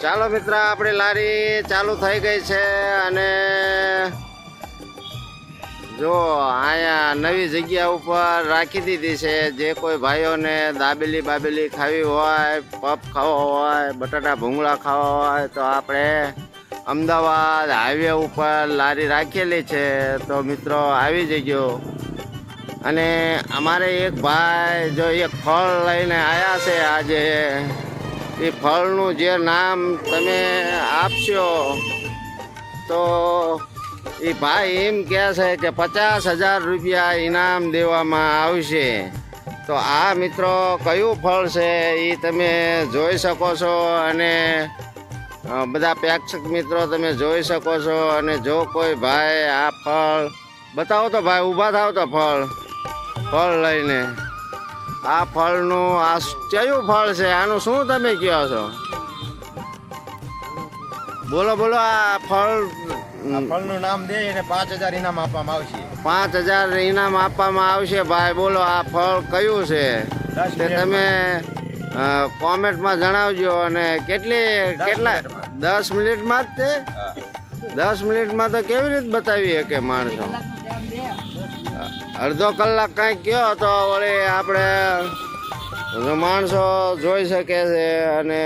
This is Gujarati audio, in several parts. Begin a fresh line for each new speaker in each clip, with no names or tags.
ચાલો મિત્ર, આપણી લારી ચાલુ થઈ ગઈ છે અને જો અહીંયા નવી જગ્યા ઉપર રાખી દીધી છે. જે કોઈ ભાઈઓને દાબેલી બાબેલી ખાવી હોય પપ ખાવો હોય, બટાટા ભૂંગળા ખાવા હોય, તો આપણે અમદાવાદ હાઈવે ઉપર લારી રાખેલી છે. તો મિત્રો, આવી જજો અને અમારે એક ભાઈ જો એક ફળ લઈને આવ્યા છે આજે. એ ફળનું જે નામ તમે આપશો, તો એ ભાઈ એમ કહે છે કે પચાસ હજાર રૂપિયા ઇનામ દેવામાં આવશે. તો આ મિત્રો કયું ફળ છે એ તમે જોઈ શકો છો અને બધા પ્રેક્ષક મિત્રો તમે જોઈ શકો છો અને જો કોઈ ભાઈ આ ફળ, બતાવો તો ભાઈ, ઊભા થાવ તો ફળ ફળ લઈને. આ ફળનું આ કયું ફળ છે? આનું શું તમે કહો છો? બોલો બોલો આ ફળ
ફળનું નામ દે એને પાંચ હજાર ઇનામ આપવામાં આવશે.
પાંચ હજાર ઇનામ આપવામાં આવશે? ભાઈ બોલો આ ફળ કયું છે? તે તમે કોમેન્ટમાં જણાવજો અને કેટલી કેટલા? દસ મિનિટમાં જ તે? દસ મિનિટમાં તો કેવી રીતે બતાવી શકે માણસો? અડધો કલાક કાંઈક ગયો તો વળી આપણે માણસો જોઈ શકે છે અને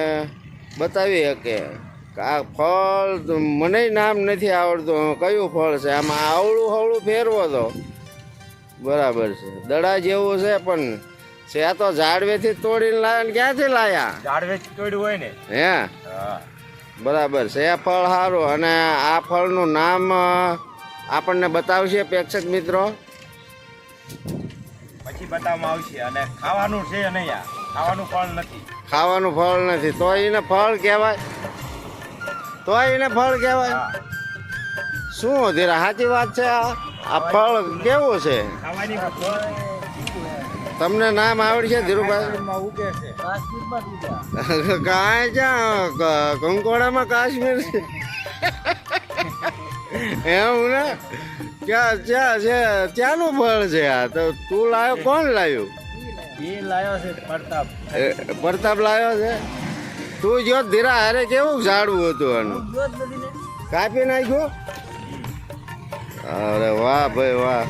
બતાવી શકે. આ ફળ મને નામ નથી આવડતું. કયું ફળ છે? આમાં આવડું હવળું ફેરવો તો. બરાબર છે. દડા જેવું છે પણ છે તો ઝાડવેથી તોડીને લાવ્યા ને ક્યાંથી લાયા?
ઝાડવેથી તોડ્યું હોય ને?
હે? બરાબર છે. આ ફળ સારું. અને આ ફળનું નામ આપણને બતાવશે પ્રેક્ષક મિત્રો?
બતાવવામાં આવશે અને ખાવાનું છે નહીં આ. ખાવાનું ફળ નથી.
ખાવાનું ફળ નથી. તો એને ફળ કહેવાય. તો એને ફળ કહેવાય. શું ધીરા સાચી વાત છે આ? આ ફળ કેવું છે? તમને નામ આવડશે ધીરુભાઈ? કાંઈ ક્યાં? કંકોડામાં કાશ્મીર છે. એવું ને? ક્યાં ક્યાં છે? ત્યાંનું ફળ છે આ? તો તું લાવ્યો કોણ લાવ્યું
એ લાયો છે પ્રતાપ.
પ્રતાપ લાવ્યો છે? તું જો ધીરા હારે કેવું ઝાડવું હતું આનું? કાપી નાખ્યું? અરે વાહ ભાઈ વાહ.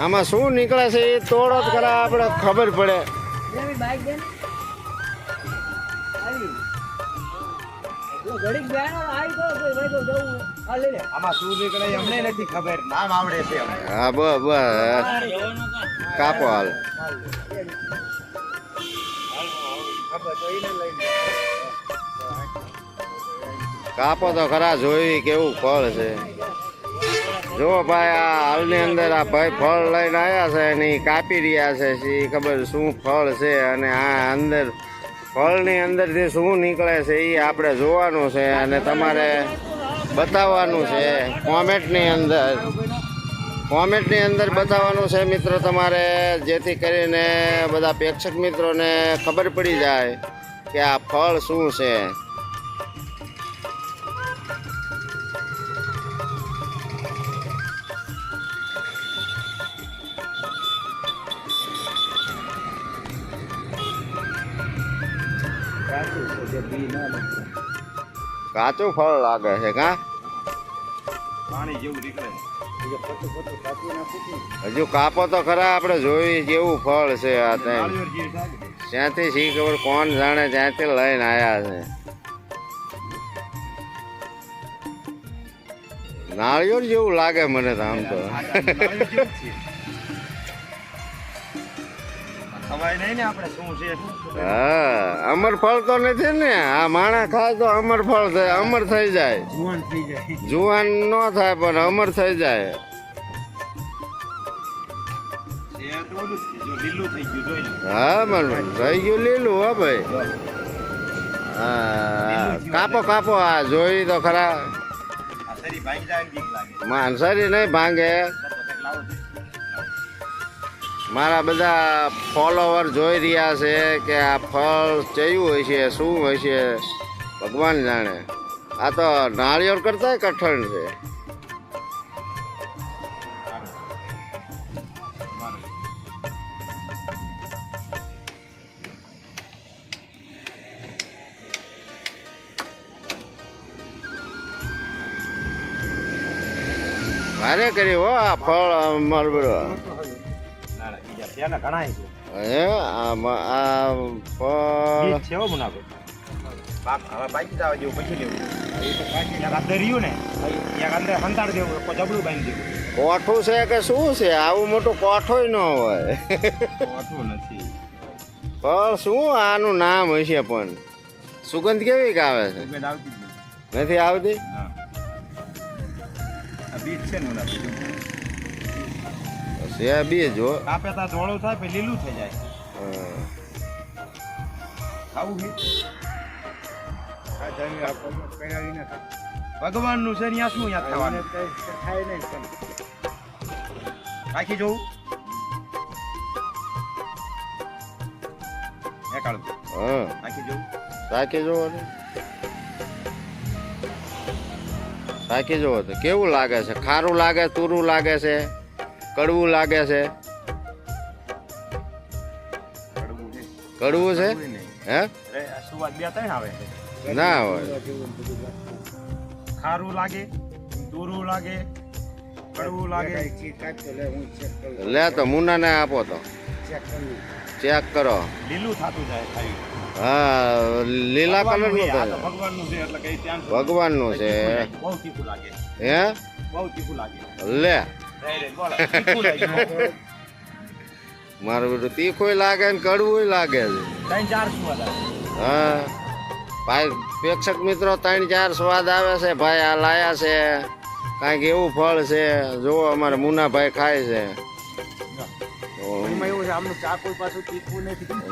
આમાં શું નીકળે છે એ તોડો જ કરા આપણે ખબર પડે.
આમાં શું નીકળે અમને નથી ખબર. નામ આવડે છે અમને.
હા બસ બસ. કાપો હાલ. કાપો તો ખરા જોઈ કેવું ફળ છે. જો ભાઈ આ હાલની અંદર આ ભાઈ ફળ લઈને આવ્યા છે એની કાપી રહ્યા છે. ખબર શું ફળ છે અને આ અંદર ફળની અંદરથી શું નીકળે છે એ આપણે જોવાનું છે અને તમારે બતાવવાનું છે કોમેન્ટની અંદર. કોમેન્ટની અંદર બતાવવાનું છે મિત્રો તમારે, જેથી કરીને બધા પ્રેક્ષક મિત્રોને ખબર પડી જાય કે આ ફળ શું છે. કાચું ફળ લાગે છે કા?
પાણી જેવું નીકળે.
હજુ કાપો તો ખરા આપણે જોઈ જેવું ફળ છે આ. ત્યાંથી શી ખબર કોણ જાણે ત્યાંથી લઈને આવ્યા છે. નાળિયેર જેવું લાગે મને તો આમ તો. હા અમર ફળ તો નથી ને. આ માણા ખાય તો અમર ફળ થાય અમર થઈ જાય.
જુવાન થઈ જાય.
જુવાન ન થાય પણ અમર થઈ જાય. હા મન થઈ ગયું લીલું હો ભાઈ. હા કાપો કાપો આ જોઈ તો ખરા. માનસરી નહીં ભાંગે. મારા બધા ફોલોવર જોઈ રહ્યા છે કે આ ફળ ચયું હોય છે, શું હોય છે, ભગવાન જાણે. આ તો નાળિયેર કરતા કઠણ છે. મારે કર્યું હો આ ફળ મારું
ના ના બીજા છે. ને ઘણા
હે? આમાં આ
પણ છે મુનાફો બાપ હવે બાકી જાવ જેવું પછી લેવું. એ તો બાકી એક અંદર ને એક અંદર હંતાડ દેવું કોઈ જબડું બાંધી દેવું
કોઠું છે કે શું છે? આવું મોટું કોઠોય ન હોય.
નથી.
ફળ શું આનું નામ હશે પણ? સુગંધ કેવી કે આવે છે?
નથી.
નથી આવતી?
બીજ છે ને મુનાફો
બે જો
કાપે તા ધોળું થાય પછી લીલું થઈ જાય. ખાવું છે? ભગવાનનું છે ત્યાં શું યાદ થવાનું રાખી
નહીં
રાખી જોઉં.
સાકી જોવો ને જોવો તો. કેવું લાગે છે? ખારું લાગે તુરું લાગે છે? કડવું લાગે છે.
કડવું છે.
હે?
સુવાદ બે ત્રણ આવે.
ના હોય.
ખારું લાગે દૂરું લાગે કડવું લાગે.
લે તો મુનાને આપો તો. ચેક કરો.
લીલું થતું જાય ખાઈ.
હા લીલા
કલરનું
થાય
ભગવાનનું ભગવાનનું છે એટલે કઈ ત્યાં
ભગવાનનું છે.
બહુ તીખું લાગે.
હે?
બહુ તીખું લાગે.
લે. મારું બધું તીખું લાગે ને કડવું લાગે છે. હા. ભાઈ પ્રેક્ષક મિત્રો ત્રણ ચાર સ્વાદ આવે છે. ભાઈ આ લાયા છે. કાંઈક એવું ફળ છે. જુઓ અમારે મુનાભાઈ ખાય છે.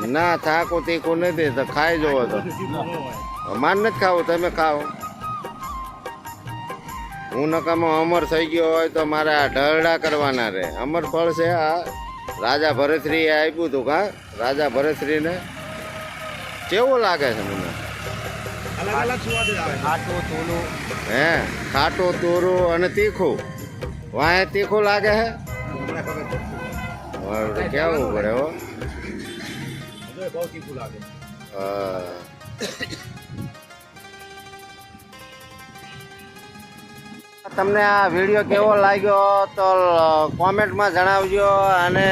ના થાકું તીખું નથી તો ખાઈ જુઓ તો.
તીખું ન. હોય
માર નથી ખાવું તમે ખાઓ. હું નકામો અમર થઈ ગયો હોય તો મારે આ ઢળડા કરવાના રહે અમર ફળ છે આ. રાજા ભરતશ્રીએ આપ્યું હતું કા? રાજા ભરતશ્રીને? કેવું લાગે છે મને? હે? ખાટો તુરું અને તીખું. વાંહે તીખું લાગે હે? કેવું પડે હો?
બહુ તીખું લાગે.
હા. તમને આ વીડિયો કેવો લાગ્યો તો કોમેન્ટમાં જણાવજો અને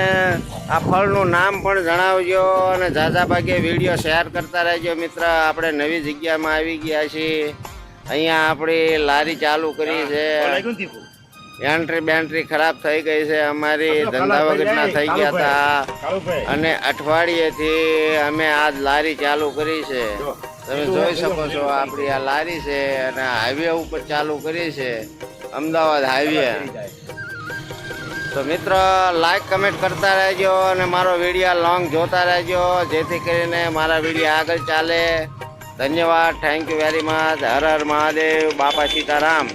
આ ફળનું નામ પણ જણાવજો અને ઝાઝા ભાગે વીડિયો શેર કરતા રહેજો મિત્ર. આપણે નવી જગ્યામાં આવી ગયા છીએ. અહીંયા આપણી લારી ચાલુ કરી છે. એન્ટ્રી બેન્ટ્રી ખરાબ થઈ ગઈ છે. અમારી ધંધા વગરના થઈ ગયા હતા. અને અઠવાડિયેથી અમે આ લારી ચાલુ કરી છે. તમે જોઈ શકો છો આપણી આ લારી છે અને હાઈવે ઉપર ચાલુ કરી છે અમદાવાદ હાઈવે તો મિત્ર લાઈક કમેન્ટ કરતા રહેજો અને મારો વીડિયો લોંગ જોતા રહેજો જેથી કરીને મારા વીડિયો આગળ ચાલે. ધન્યવાદ થેન્ક યુ વેરી મચ હર હર મહાદેવ બાપા સીતારામ.